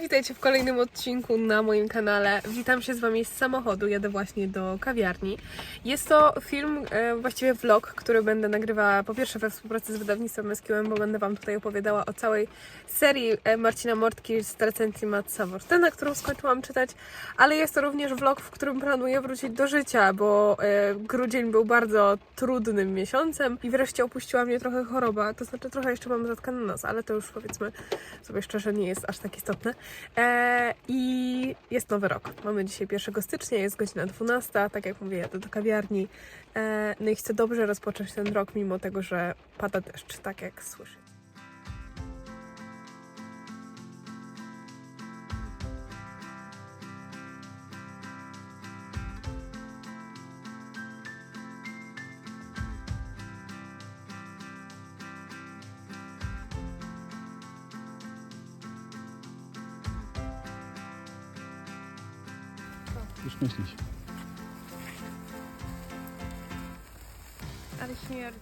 Witajcie w kolejnym odcinku na moim kanale. Witam się z Wami z samochodu, jadę właśnie do kawiarni. Jest to film, e, właściwie vlog, który będę nagrywała po pierwsze we współpracy z wydawnictwem SQM, bo będę Wam tutaj opowiadała o całej serii e, Marcina Mortki z recencji Matsa Wortena, którą skończyłam czytać, ale jest to również vlog, w którym planuję wrócić do życia, bo e, grudzień był bardzo trudnym miesiącem i wreszcie opuściła mnie trochę choroba, to znaczy trochę jeszcze mam zatkany nos, ale to już powiedzmy sobie szczerze nie jest aż tak istotne. E, I jest nowy rok. Mamy dzisiaj 1 stycznia, jest godzina 12, tak jak mówię, jadę do kawiarni. E, no i chcę dobrze rozpocząć ten rok, mimo tego, że pada deszcz, tak jak słyszycie. Już myślisz. Ale śmierdzi.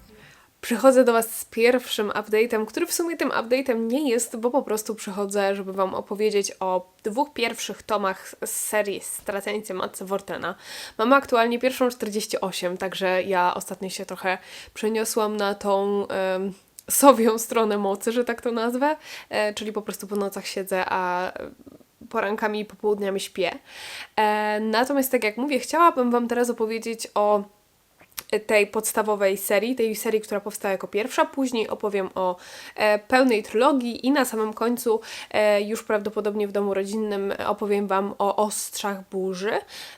Przychodzę do Was z pierwszym update'em, który w sumie tym update'em nie jest, bo po prostu przychodzę, żeby Wam opowiedzieć o dwóch pierwszych tomach z serii Straceńcy Matce Wortena. Mamy aktualnie pierwszą 48, także ja ostatnio się trochę przeniosłam na tą... em, sowią stronę mocy, że tak to nazwę, e, czyli po prostu po nocach siedzę, a porankami i popołudniami śpię. E, natomiast tak jak mówię, chciałabym Wam teraz opowiedzieć o tej podstawowej serii, tej serii, która powstała jako pierwsza. Później opowiem o e, pełnej trylogii i na samym końcu, e, już prawdopodobnie w domu rodzinnym, opowiem Wam o Ostrzach Burzy,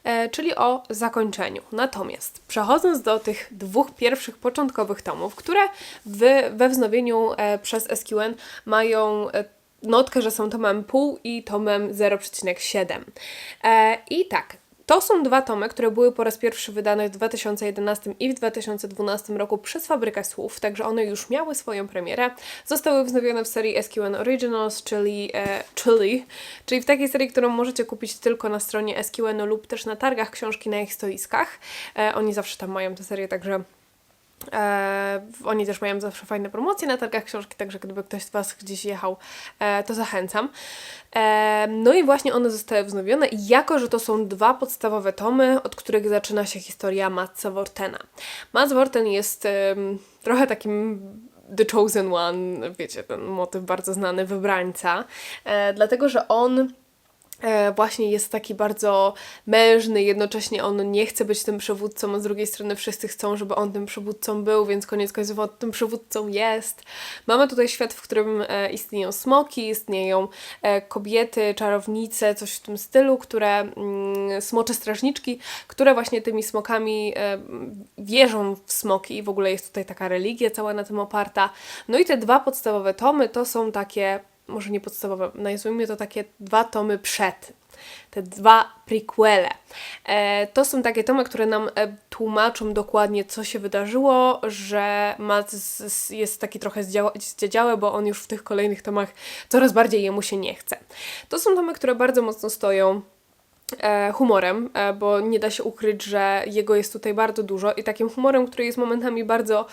e, czyli o zakończeniu. Natomiast przechodząc do tych dwóch pierwszych początkowych tomów, które w, we wznowieniu e, przez SQN mają e, notkę, że są tomem pół i tomem 0,7. E, I tak, to są dwa tomy, które były po raz pierwszy wydane w 2011 i w 2012 roku przez Fabrykę Słów, także one już miały swoją premierę. Zostały wznowione w serii SQN Originals, czyli, e, czyli, czyli w takiej serii, którą możecie kupić tylko na stronie SQN lub też na targach książki na ich stoiskach. E, oni zawsze tam mają tę serię, także E, oni też mają zawsze fajne promocje na targach książki, także gdyby ktoś z Was gdzieś jechał, e, to zachęcam. E, no i właśnie one zostały wznowione i jako, że to są dwa podstawowe tomy, od których zaczyna się historia Matsa Wortena. Mats Worten jest em, trochę takim The Chosen One, wiecie, ten motyw bardzo znany, wybrańca, e, dlatego, że on e, właśnie jest taki bardzo mężny, jednocześnie on nie chce być tym przywódcą, a z drugiej strony wszyscy chcą, żeby on tym przywódcą był, więc koniec końców on tym przywódcą jest. Mamy tutaj świat, w którym e, istnieją smoki, istnieją e, kobiety, czarownice, coś w tym stylu, które mm, smocze strażniczki, które właśnie tymi smokami e, wierzą w smoki i w ogóle jest tutaj taka religia cała na tym oparta. No i te dwa podstawowe tomy to są takie może nie podstawowe, nazwijmy to takie dwa tomy przed. Te dwa prequele. E, to są takie tomy, które nam e, tłumaczą dokładnie, co się wydarzyło, że Matt jest taki trochę zdziedziały, bo on już w tych kolejnych tomach coraz bardziej jemu się nie chce. To są tomy, które bardzo mocno stoją humorem, e, bo nie da się ukryć, że jego jest tutaj bardzo dużo i takim humorem, który jest momentami bardzo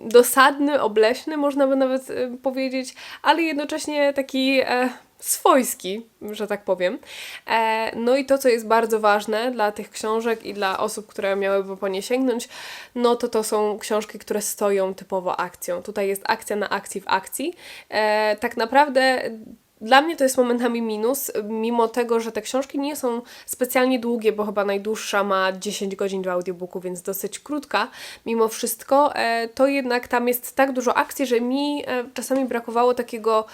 dosadny, obleśny, można by nawet e, powiedzieć, ale jednocześnie taki e, swojski, że tak powiem. E, no i to, co jest bardzo ważne dla tych książek i dla osób, które miałyby po nie sięgnąć, no to to są książki, które stoją typowo akcją. Tutaj jest akcja na akcji w akcji. E, tak naprawdę dla mnie to jest momentami minus, mimo tego, że te książki nie są specjalnie długie, bo chyba najdłuższa ma 10 godzin do audiobooku, więc dosyć krótka. Mimo wszystko, e, to jednak tam jest tak dużo akcji, że mi e, czasami brakowało takiego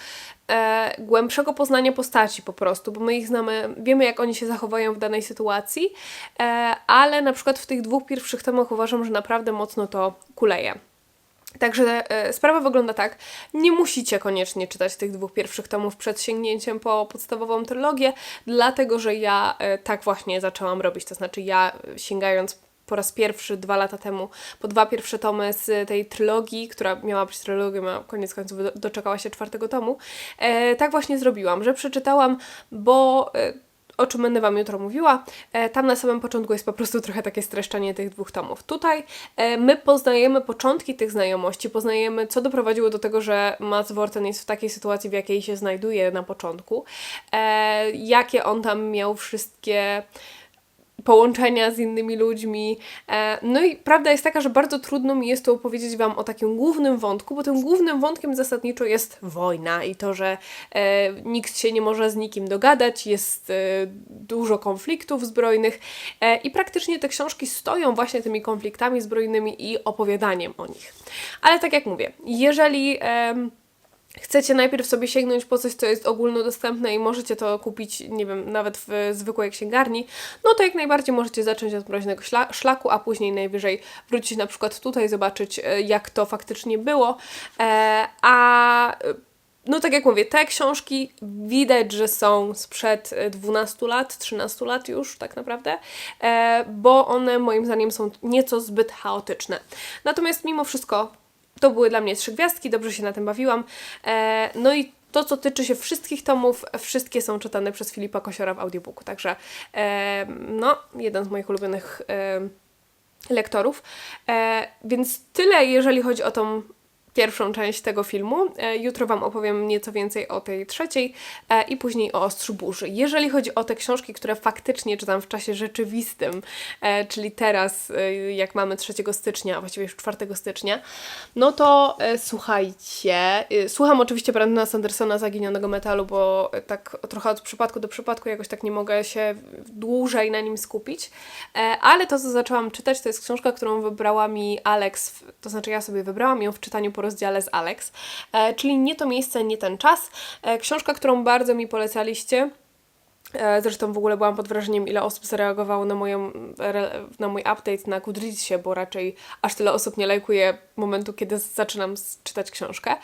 e, głębszego poznania postaci po prostu, bo my ich znamy, wiemy jak oni się zachowają w danej sytuacji, ale na przykład w tych dwóch pierwszych tomach uważam, że naprawdę mocno to kuleje. Także e, sprawa wygląda tak. Nie musicie koniecznie czytać tych dwóch pierwszych tomów przed sięgnięciem po podstawową trylogię, dlatego że ja e, tak właśnie zaczęłam robić. To znaczy, ja e, sięgając po raz pierwszy dwa lata temu po dwa pierwsze tomy z tej trylogii, która miała być trylogią, a koniec końców do, doczekała się czwartego tomu, tak właśnie zrobiłam, że przeczytałam, bo. O czym będę Wam jutro mówiła. E, tam na samym początku jest po prostu trochę takie streszczenie tych dwóch tomów. Tutaj e, my poznajemy początki tych znajomości, poznajemy, co doprowadziło do tego, że Mats Worten jest w takiej sytuacji, w jakiej się znajduje na początku, e, jakie on tam miał wszystkie połączenia z innymi ludźmi. E, No i prawda jest taka, że bardzo trudno mi jest tu opowiedzieć Wam o takim głównym wątku, bo tym głównym wątkiem zasadniczo jest wojna i to, że e, nikt się nie może z nikim dogadać, jest e, dużo konfliktów zbrojnych i praktycznie te książki stoją właśnie tymi konfliktami zbrojnymi i opowiadaniem o nich. Ale tak jak mówię, jeżeli... chcecie najpierw sobie sięgnąć po coś, co jest ogólnodostępne i możecie to kupić, nie wiem, nawet w zwykłej księgarni, no to jak najbardziej możecie zacząć od mroźnego szla- szlaku, a później najwyżej wrócić na przykład tutaj, zobaczyć e, jak to faktycznie było. E, a e, no tak jak mówię, te książki widać, że są sprzed e, 12 lat, 13 lat już tak naprawdę, bo one moim zdaniem są nieco zbyt chaotyczne. Natomiast mimo wszystko to były dla mnie trzy gwiazdki, dobrze się na tym bawiłam. E, no i to, co tyczy się wszystkich tomów, wszystkie są czytane przez Filipa Kosiora w audiobooku, także e, no, jeden z moich ulubionych e, lektorów. Więc tyle, jeżeli chodzi o tą pierwszą część tego filmu. E, jutro Wam opowiem nieco więcej o tej trzeciej e, i później o Ostrzu Burzy. Jeżeli chodzi o te książki, które faktycznie czytam w czasie rzeczywistym, e, czyli teraz, jak mamy 3 stycznia, a właściwie już 4 stycznia, no to słuchajcie, słucham oczywiście Brandona Sandersona Zaginionego Metalu, bo tak trochę od przypadku do przypadku jakoś tak nie mogę się dłużej na nim skupić, ale to, co zaczęłam czytać, to jest książka, którą wybrała mi Alex, to znaczy ja sobie wybrałam ją w czytaniu po rozdziale z Alex, e, czyli Nie to miejsce, nie ten czas. E, książka, którą bardzo mi polecaliście. E, Zresztą w ogóle byłam pod wrażeniem, ile osób zareagowało na, moją, na mój update na Goodreadsie, bo raczej aż tyle osób nie lajkuje momentu, kiedy zaczynam czytać książkę.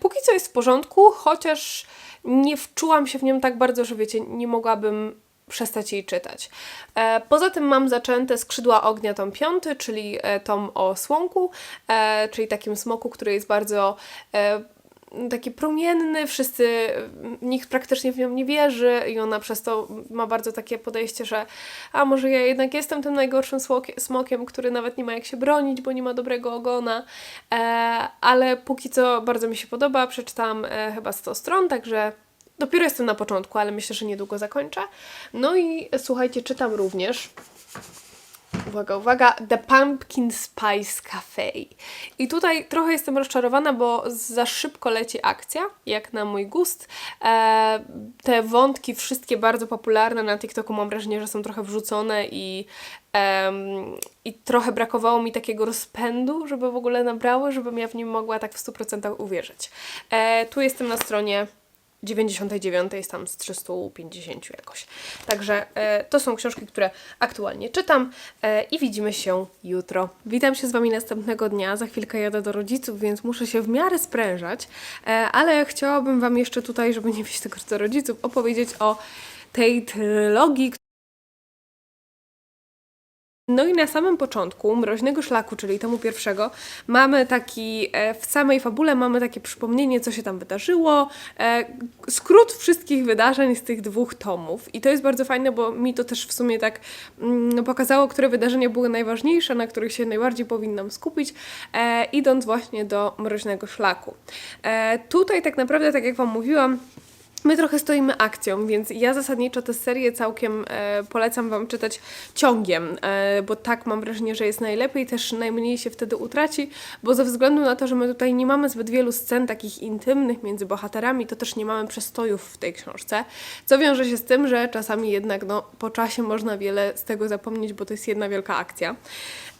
Póki co jest w porządku, chociaż nie wczułam się w nią tak bardzo, że wiecie, nie mogłabym przestać jej czytać. E, poza tym mam zaczęte Skrzydła Ognia tom piąty, czyli e, tom o słonku, e, czyli takim smoku, który jest bardzo taki promienny, wszyscy, nikt praktycznie w nią nie wierzy i ona przez to ma bardzo takie podejście, że a może ja jednak jestem tym najgorszym smokiem, który nawet nie ma jak się bronić, bo nie ma dobrego ogona, e, ale póki co bardzo mi się podoba, przeczytałam e, chyba 100 stron, także dopiero jestem na początku, ale myślę, że niedługo zakończę. No i słuchajcie, czytam również Uwaga, uwaga, The Pumpkin Spice Cafe. I tutaj trochę jestem rozczarowana, bo za szybko leci akcja, jak na mój gust. E, te wątki, wszystkie bardzo popularne na TikToku, mam wrażenie, że są trochę wrzucone i, i trochę brakowało mi takiego rozpędu, żeby w ogóle nabrały, żebym ja w nim mogła tak w 100% uwierzyć. E, tu jestem na stronie 99 jest tam z 350 jakoś. Także e, to są książki, które aktualnie czytam e, i widzimy się jutro. Witam się z Wami następnego dnia. Za chwilkę jadę do rodziców, więc muszę się w miarę sprężać, e, ale chciałabym Wam jeszcze tutaj, żeby nie wieść tego do rodziców, opowiedzieć o tej trylogii, no i na samym początku Mroźnego Szlaku, czyli tomu pierwszego, mamy taki, e, w samej fabule mamy takie przypomnienie, co się tam wydarzyło, e, skrót wszystkich wydarzeń z tych dwóch tomów. I to jest bardzo fajne, bo mi to też w sumie tak mm, pokazało, które wydarzenia były najważniejsze, na których się najbardziej powinnam skupić, e, idąc właśnie do Mroźnego Szlaku. Tutaj tak naprawdę, tak jak Wam mówiłam, My trochę stoimy akcją, więc ja zasadniczo tę serię całkiem e, polecam Wam czytać ciągiem, e, bo tak mam wrażenie, że jest najlepiej, też najmniej się wtedy utraci, bo ze względu na to, że my tutaj nie mamy zbyt wielu scen takich intymnych między bohaterami, to też nie mamy przestojów w tej książce, co wiąże się z tym, że czasami jednak no, po czasie można wiele z tego zapomnieć, bo to jest jedna wielka akcja.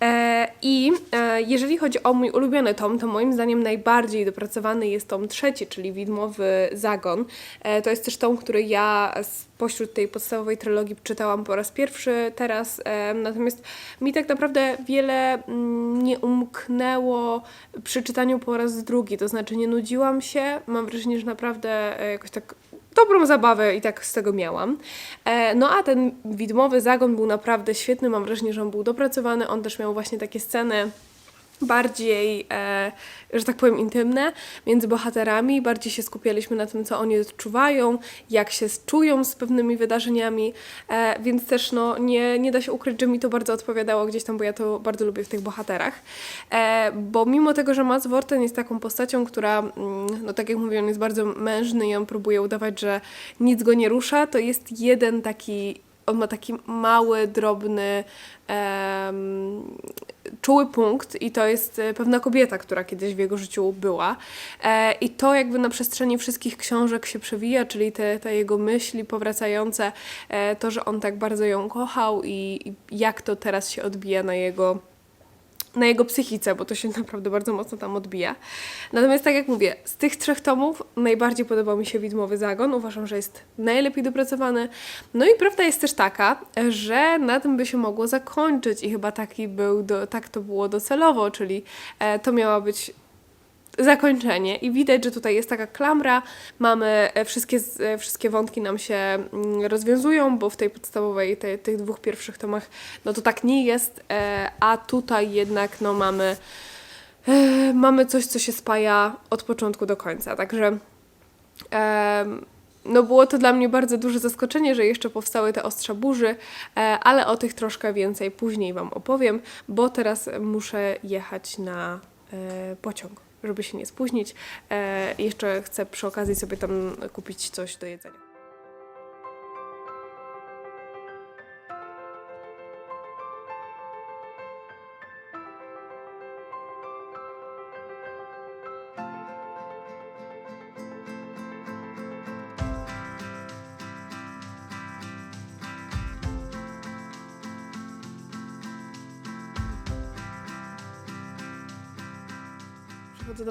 E, I e, jeżeli chodzi o mój ulubiony tom, to moim zdaniem najbardziej dopracowany jest tom trzeci, czyli Widmowy Zagon. E, to jest też tom, który ja spośród tej podstawowej trylogii czytałam po raz pierwszy teraz, e, natomiast mi tak naprawdę wiele mm, nie umknęło przy czytaniu po raz drugi, to znaczy nie nudziłam się, mam wrażenie, że naprawdę e, jakoś tak dobrą zabawę i tak z tego miałam. E, no a ten widmowy zagon był naprawdę świetny, mam wrażenie, że on był dopracowany, on też miał właśnie takie sceny bardziej, e, że tak powiem, intymne między bohaterami. Bardziej się skupialiśmy na tym, co oni odczuwają, jak się czują z pewnymi wydarzeniami, e, więc też no, nie, nie da się ukryć, że mi to bardzo odpowiadało gdzieś tam, bo ja to bardzo lubię w tych bohaterach. E, bo mimo tego, że Mats Worten jest taką postacią, która, mm, no tak jak mówię, on jest bardzo mężny i on próbuje udawać, że nic go nie rusza, to jest jeden taki on ma taki mały, drobny, em, czuły punkt i to jest e, pewna kobieta, która kiedyś w jego życiu była. E, I to jakby na przestrzeni wszystkich książek się przewija, czyli te, te jego myśli powracające, e, to, że on tak bardzo ją kochał i, i jak to teraz się odbija na jego na jego psychice, bo to się naprawdę bardzo mocno tam odbija. Natomiast tak jak mówię, z tych trzech tomów najbardziej podobał mi się Widmowy Zagon. Uważam, że jest najlepiej dopracowany. No i prawda jest też taka, że na tym by się mogło zakończyć i chyba taki był, do, tak to było docelowo, czyli e, to miała być zakończenie i widać, że tutaj jest taka klamra, mamy e, wszystkie, e, wszystkie wątki nam się mm, rozwiązują, bo w tej podstawowej, te, tych dwóch pierwszych tomach, no to tak nie jest, e, a tutaj jednak no mamy, mamy coś, co się spaja od początku do końca, także no było to dla mnie bardzo duże zaskoczenie, że jeszcze powstały te ostrza burzy, ale o tych troszkę więcej później Wam opowiem, bo teraz muszę jechać na pociąg, żeby się nie spóźnić. E, jeszcze chcę przy okazji sobie tam kupić coś do jedzenia.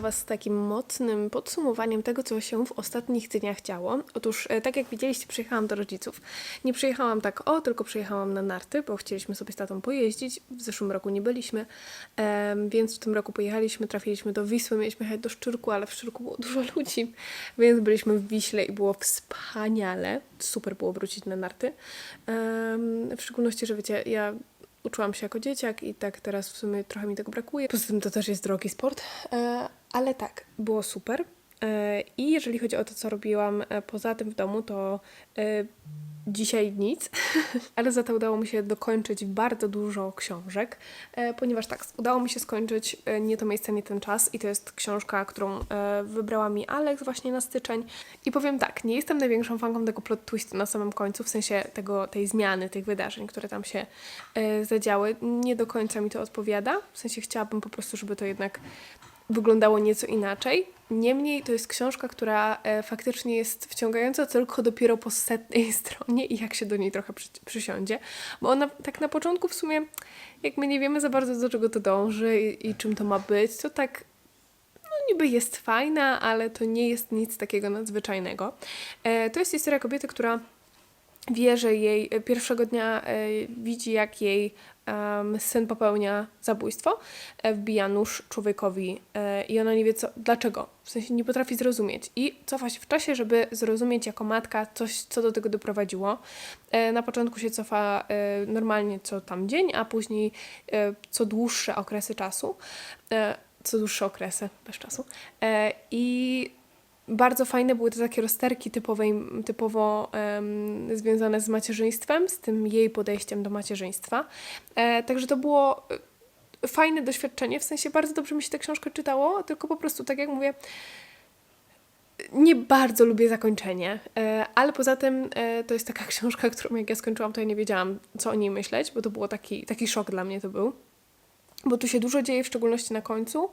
Was z takim mocnym podsumowaniem tego, co się w ostatnich dniach działo. Otóż, e, tak jak widzieliście, przyjechałam do rodziców. Nie przyjechałam tak o, tylko przyjechałam na narty, bo chcieliśmy sobie z tatą pojeździć. W zeszłym roku nie byliśmy, więc w tym roku pojechaliśmy, trafiliśmy do Wisły, mieliśmy jechać do Szczyrku, ale w Szczyrku było dużo ludzi, więc byliśmy w Wiśle i było wspaniale. Super było wrócić na narty. W szczególności, że wiecie, ja uczyłam się jako dzieciak i tak teraz w sumie trochę mi tego brakuje. Poza tym to też jest drogi sport, e, ale tak, było super. E, I jeżeli chodzi o to, co robiłam e, poza tym w domu, to e, dzisiaj nic, ale za to udało mi się dokończyć bardzo dużo książek, ponieważ tak, udało mi się skończyć Nie to miejsce, nie ten czas i to jest książka, którą wybrała mi Alex właśnie na styczeń. I powiem tak, nie jestem największą fanką tego plot twistu na samym końcu, w sensie tego, tej zmiany, tych wydarzeń, które tam się zadziały, nie do końca mi to odpowiada, w sensie chciałabym po prostu, żeby to jednak wyglądało nieco inaczej. Niemniej to jest książka, która e, faktycznie jest wciągająca tylko dopiero po setnej stronie i jak się do niej trochę przy, przysiądzie, bo ona tak na początku w sumie, jak my nie wiemy za bardzo do czego to dąży i, i czym to ma być, to tak no niby jest fajna, ale to nie jest nic takiego nadzwyczajnego. E, to jest historia kobiety, która wie, że jej e, pierwszego dnia e, widzi, jak jej syn popełnia zabójstwo, e, wbija nóż człowiekowi i ona nie wie co, dlaczego, w sensie nie potrafi zrozumieć. I cofa się w czasie, żeby zrozumieć jako matka coś, co do tego doprowadziło. Na początku się cofa normalnie co tam dzień, a później co dłuższe okresy czasu, co dłuższe okresy bez czasu. I bardzo fajne były te takie rozterki typowej, typowo em, związane z macierzyństwem, z tym jej podejściem do macierzyństwa. E, także to było e, fajne doświadczenie, w sensie bardzo dobrze mi się tę książkę czytało, tylko po prostu, tak jak mówię, nie bardzo lubię zakończenie, e, ale poza tym e, to jest taka książka, którą jak ja skończyłam, to ja nie wiedziałam, co o niej myśleć, bo to było taki, taki szok dla mnie to był bo tu się dużo dzieje, w szczególności na końcu.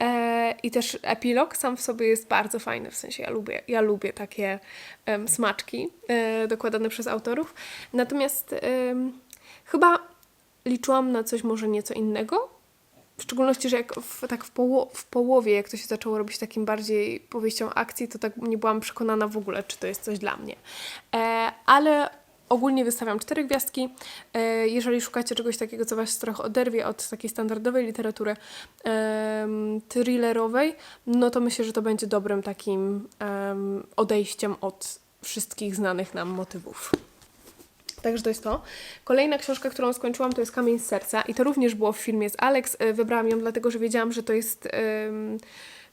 E, I też epilog sam w sobie jest bardzo fajny, w sensie ja lubię, ja lubię takie em, smaczki e, dokładane przez autorów. Natomiast chyba liczyłam na coś może nieco innego. W szczególności, że jak w, tak w, poło- w połowie, jak to się zaczęło robić takim bardziej powieścią akcji, to tak nie byłam przekonana w ogóle, czy to jest coś dla mnie. E, ale ogólnie wystawiam cztery gwiazdki. E, Jeżeli szukacie czegoś takiego, co Was trochę oderwie od takiej standardowej literatury em, thrillerowej, no to myślę, że to będzie dobrym takim em, odejściem od wszystkich znanych nam motywów. Także to jest to. Kolejna książka, którą skończyłam, to jest Kamień z serca i to również było w filmie z Alex. E, Wybrałam ją dlatego, że wiedziałam, że to jest em,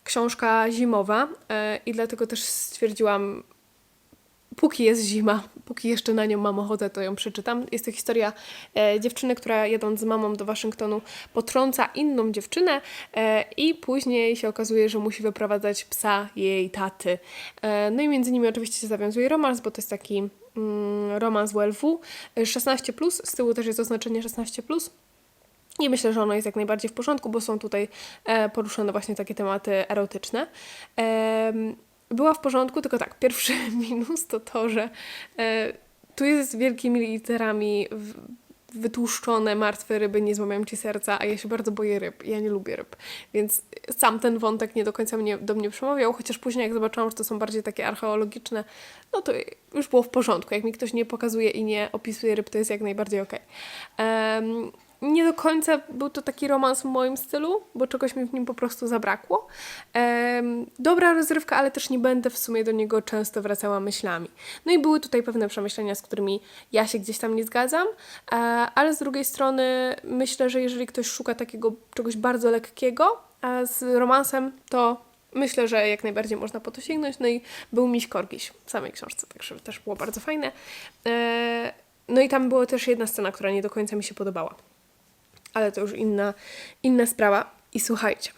książka zimowa e, i dlatego też stwierdziłam, póki jest zima, póki jeszcze na nią mam ochotę, to ją przeczytam. Jest to historia e, dziewczyny, która jedąc z mamą do Waszyngtonu potrąca inną dziewczynę e, i później się okazuje, że musi wyprowadzać psa jej taty. E, no i między nimi oczywiście się zawiązuje romans, bo to jest taki mm, romans WLW. E, 16+, z tyłu też jest oznaczenie 16+. I myślę, że ono jest jak najbardziej w porządku, bo są tutaj e, poruszone właśnie takie tematy erotyczne. Em, była w porządku, tylko tak, pierwszy minus to to, że e, tu jest wielkimi literami wytłuszczone martwe ryby nie złamią ci serca, a ja się bardzo boję ryb. Ja nie lubię ryb. Więc sam ten wątek nie do końca mnie, do mnie przemawiał, chociaż później jak zobaczyłam, że to są bardziej takie archeologiczne, no to już było w porządku. Jak mi ktoś nie pokazuje i nie opisuje ryb, to jest jak najbardziej okej. Em, nie do końca był to taki romans w moim stylu, bo czegoś mi w nim po prostu zabrakło. Em, dobra rozrywka, ale też nie będę w sumie do niego często wracała myślami. No i były tutaj pewne przemyślenia, z którymi ja się gdzieś tam nie zgadzam, e, ale z drugiej strony myślę, że jeżeli ktoś szuka takiego czegoś bardzo lekkiego, a z romansem, to myślę, że jak najbardziej można po to sięgnąć. No i był Miś Korgiś w samej książce, także też było bardzo fajne. E, no i tam była też jedna scena, która nie do końca mi się podobała ale to już inna, inna sprawa. I słuchajcie,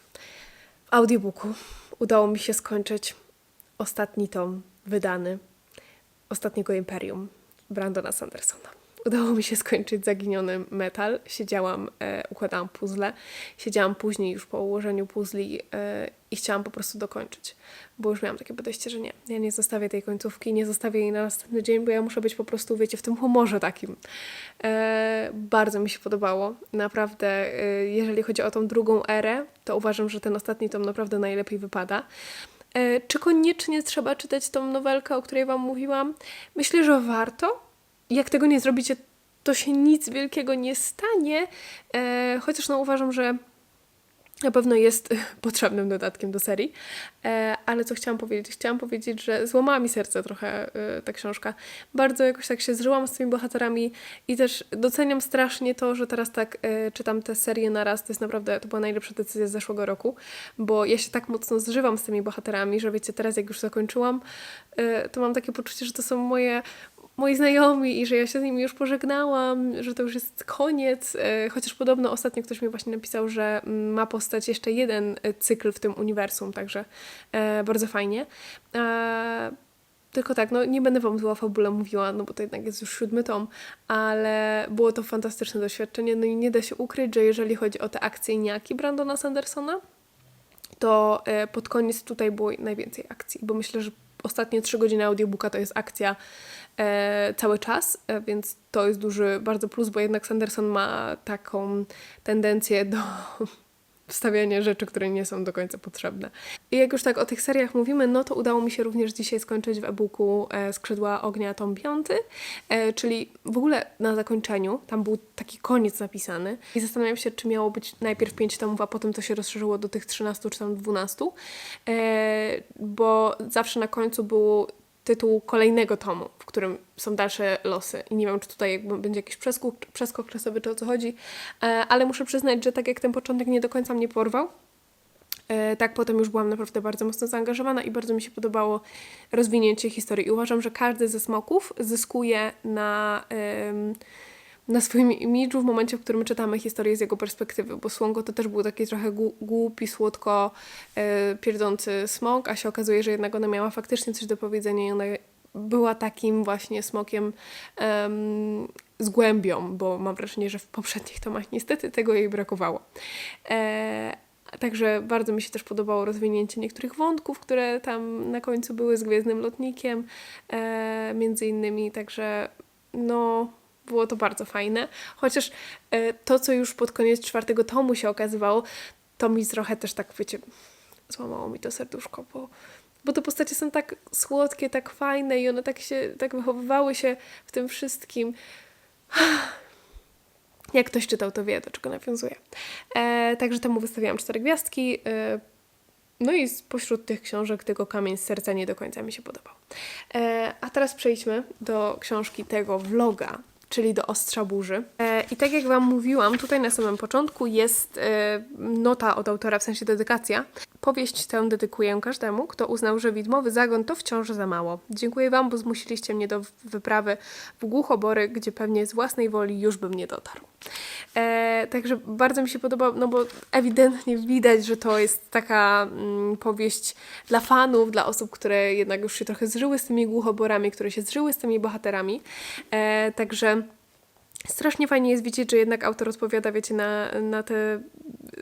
w audiobooku udało mi się skończyć ostatni tom wydany ostatniego Imperium Brandona Sandersona. Udało mi się skończyć Zaginiony Metal. Siedziałam, e, układałam puzzle. Siedziałam później już po ułożeniu puzli e, i chciałam po prostu dokończyć. Bo już miałam takie podejście, że nie, ja nie zostawię tej końcówki, nie zostawię jej na następny dzień, bo ja muszę być po prostu, wiecie, w tym humorze takim. E, bardzo mi się podobało. Naprawdę, e, jeżeli chodzi o tą drugą erę, to uważam, że ten ostatni tom naprawdę najlepiej wypada. E, czy koniecznie trzeba czytać tą nowelkę, o której Wam mówiłam? Myślę, że warto. Jak tego nie zrobicie, to się nic wielkiego nie stanie. E, chociaż no uważam, że na pewno jest potrzebnym dodatkiem do serii. E, ale co chciałam powiedzieć? Chciałam powiedzieć, że złamała mi serce trochę e, ta książka. Bardzo jakoś tak się zżyłam z tymi bohaterami i też doceniam strasznie to, że teraz tak e, czytam tę serię na raz. To jest naprawdę, to była najlepsza decyzja z zeszłego roku, bo ja się tak mocno zżywam z tymi bohaterami, że wiecie, teraz jak już zakończyłam, e, to mam takie poczucie, że to są moje moi znajomi i że ja się z nimi już pożegnałam, że to już jest koniec. E, Chociaż podobno ostatnio ktoś mi właśnie napisał, że mm, ma powstać jeszcze jeden e, cykl w tym uniwersum, także e, bardzo fajnie. Tylko tak, no nie będę Wam zła fabule mówiła, no bo to jednak jest już siódmy tom, ale było to fantastyczne doświadczenie, no i nie da się ukryć, że jeżeli chodzi o te akcyjniaki Brandona Sandersona, to pod koniec tutaj było najwięcej akcji, bo myślę, że ostatnie trzy godziny audiobooka to jest akcja e, cały czas, e, więc to jest duży bardzo plus, bo jednak Sanderson ma taką tendencję do wstawiania rzeczy, które nie są do końca potrzebne. I jak już tak o tych seriach mówimy, no to udało mi się również dzisiaj skończyć w e-booku e, Skrzydła Ognia tom 5, e, czyli w ogóle na zakończeniu, tam był taki koniec napisany. I zastanawiam się, czy miało być najpierw 5 tomów, a potem to się rozszerzyło do tych 13 czy tam 12, e, bo zawsze na końcu był tytuł kolejnego tomu, w którym są dalsze losy. I nie wiem, czy tutaj jakby będzie jakiś przeskok, przeskok czasowy, czy o co chodzi, e, ale muszę przyznać, że tak jak ten początek nie do końca mnie porwał, e, tak potem już byłam naprawdę bardzo mocno zaangażowana i bardzo mi się podobało rozwinięcie historii. I uważam, że każdy ze smoków zyskuje na, na swoim imidżu w momencie, w którym czytamy historię z jego perspektywy, bo Słongo to też był taki trochę głupi, słodko e, pierdzący smok, a się okazuje, że jednak ona miała faktycznie coś do powiedzenia i ona była takim właśnie smokiem em, z głębią, bo mam wrażenie, że w poprzednich tomach niestety tego jej brakowało. E, Także bardzo mi się też podobało rozwinięcie niektórych wątków, które tam na końcu były z Gwiezdnym Lotnikiem, e, między innymi, także no było to bardzo fajne. Chociaż e, to, co już pod koniec czwartego tomu się okazywało, to mi trochę też tak, wiecie, złamało mi to serduszko, bo, bo te postacie są tak słodkie, tak fajne i one tak się, tak wychowywały się w tym wszystkim. Jak ktoś czytał, to wie, do czego nawiązuje. E, także temu wystawiłam cztery gwiazdki. E, no i spośród tych książek tylko Kamień z serca nie do końca mi się podobał. E, a teraz przejdźmy do książki tego vloga, czyli do Ostrza Burzy. E, I tak jak Wam mówiłam, tutaj na samym początku jest e, nota od autora, w sensie dedykacja. Powieść tę dedykuję każdemu, kto uznał, że widmowy zagon to wciąż za mało. Dziękuję Wam, bo zmusiliście mnie do wyprawy w głuchobory, gdzie pewnie z własnej woli już bym nie dotarł. E, także bardzo mi się podoba, no bo ewidentnie widać, że to jest taka mm, powieść dla fanów, dla osób, które jednak już się trochę zżyły z tymi głuchoborami, które się zżyły z tymi bohaterami. E, także strasznie fajnie jest widzieć, że jednak autor odpowiada, wiecie, na, na te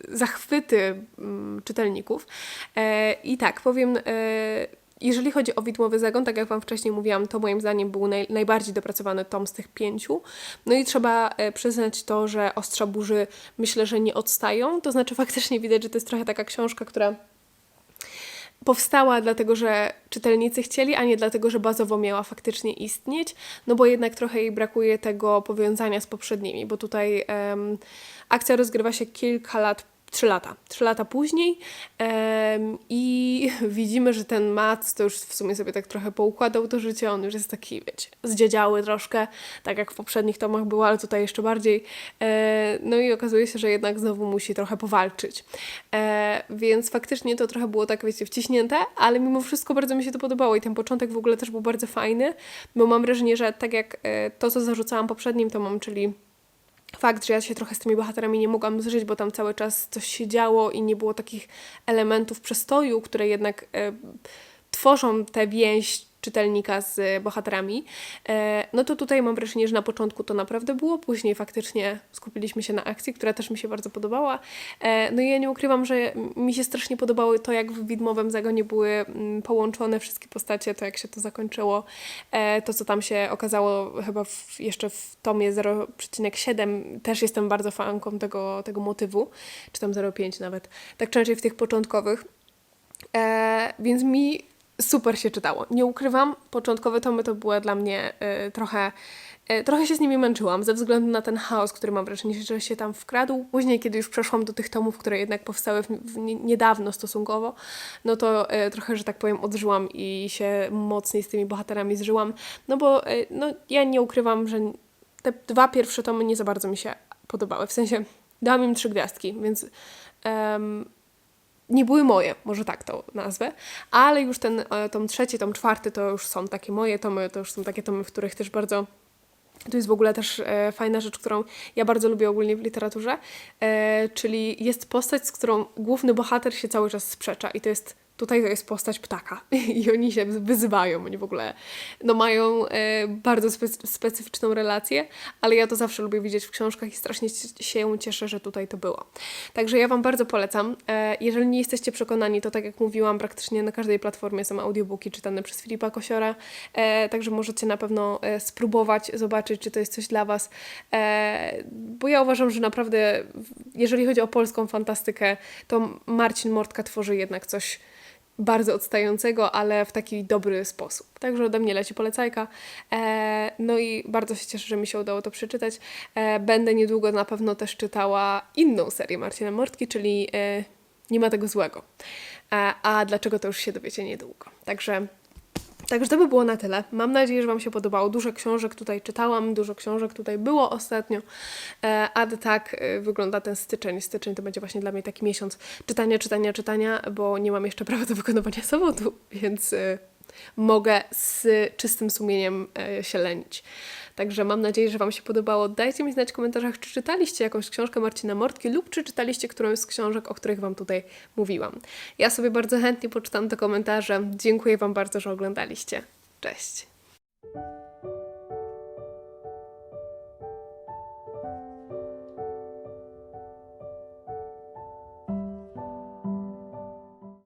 zachwyty mm, czytelników. E, I tak, powiem. E, jeżeli chodzi o widmowy zagon, tak jak Wam wcześniej mówiłam, to moim zdaniem był naj, najbardziej dopracowany tom z tych pięciu. No i trzeba e, przyznać to, że Ostrza Burzy myślę, że nie odstają. To znaczy faktycznie widać, że to jest trochę taka książka, która powstała dlatego, że czytelnicy chcieli, a nie dlatego, że bazowo miała faktycznie istnieć, no bo jednak trochę jej brakuje tego powiązania z poprzednimi, bo tutaj em, akcja rozgrywa się kilka lat trzy lata, trzy lata później i widzimy, że ten Mac to już w sumie sobie tak trochę poukładał to życie, on już jest taki, wiecie, zdziedziały troszkę, tak jak w poprzednich tomach było, ale tutaj jeszcze bardziej. E, no i okazuje się, że jednak znowu musi trochę powalczyć. E, więc faktycznie to trochę było tak, wiecie, wciśnięte, ale mimo wszystko bardzo mi się to podobało i ten początek w ogóle też był bardzo fajny, bo mam wrażenie, że tak jak e, to, co zarzucałam poprzednim tomom, czyli fakt, że ja się trochę z tymi bohaterami nie mogłam zżyć, bo tam cały czas coś się działo i nie było takich elementów przestoju, które jednak e, tworzą tę więź czytelnika z bohaterami, e, no to tutaj mam wrażenie, że na początku to naprawdę było, później faktycznie skupiliśmy się na akcji, która też mi się bardzo podobała. E, no i ja nie ukrywam, że mi się strasznie podobało to, jak w widmowym zagonie były mm, połączone wszystkie postacie, to jak się to zakończyło, e, to co tam się okazało chyba w, jeszcze w tomie 0,7 też jestem bardzo fanką tego, tego motywu, czy tam 0,5 nawet, tak częściej w tych początkowych. E, więc mi super się czytało. Nie ukrywam, początkowe tomy to były dla mnie y, trochę. y, Trochę się z nimi męczyłam ze względu na ten chaos, który mam wrażenie, że się tam wkradł. Później, kiedy już przeszłam do tych tomów, które jednak powstały w, w, nie- niedawno stosunkowo, no to y, trochę, że tak powiem, odżyłam i się mocniej z tymi bohaterami zżyłam. No bo y, no, ja nie ukrywam, że te dwa pierwsze tomy nie za bardzo mi się podobały. W sensie dałam im trzy gwiazdki, więc em, nie były moje, może tak to nazwę, ale już ten e, tom trzeci, tom czwarty to już są takie moje tomy, to już są takie tomy, w których też bardzo to jest w ogóle też e, fajna rzecz, którą ja bardzo lubię ogólnie w literaturze, e, czyli jest postać, z którą główny bohater się cały czas sprzecza i to jest tutaj to jest postać ptaka i oni się wyzywają, oni w ogóle no, mają e, bardzo spe- specyficzną relację, ale ja to zawsze lubię widzieć w książkach i strasznie się cieszę, że tutaj to było. Także ja Wam bardzo polecam. E, jeżeli nie jesteście przekonani, to tak jak mówiłam, praktycznie na każdej platformie są audiobooki czytane przez Filipa Kosiora, e, także możecie na pewno spróbować, zobaczyć, czy to jest coś dla Was, bo ja uważam, że naprawdę, jeżeli chodzi o polską fantastykę, to Marcin Mortka tworzy jednak coś bardzo odstającego, ale w taki dobry sposób. Także ode mnie leci polecajka. E, no i bardzo się cieszę, że mi się udało to przeczytać. E, będę niedługo na pewno też czytała inną serię Marcina Mortki, czyli e, Nie ma tego złego. E, a dlaczego to już się dowiecie niedługo. Także Także to by było na tyle. Mam nadzieję, że Wam się podobało. Dużo książek tutaj czytałam, dużo książek tutaj było ostatnio. E, a tak e, wygląda ten styczeń. Styczeń to będzie właśnie dla mnie taki miesiąc czytania, czytania, czytania, bo nie mam jeszcze prawa do wykonywania zawodu, więc e, mogę z czystym sumieniem się lenić. Także mam nadzieję, że Wam się podobało. Dajcie mi znać w komentarzach, czy czytaliście jakąś książkę Marcina Mortki lub czy czytaliście którąś z książek, o których Wam tutaj mówiłam. Ja sobie bardzo chętnie poczytam te komentarze. Dziękuję Wam bardzo, że oglądaliście. Cześć!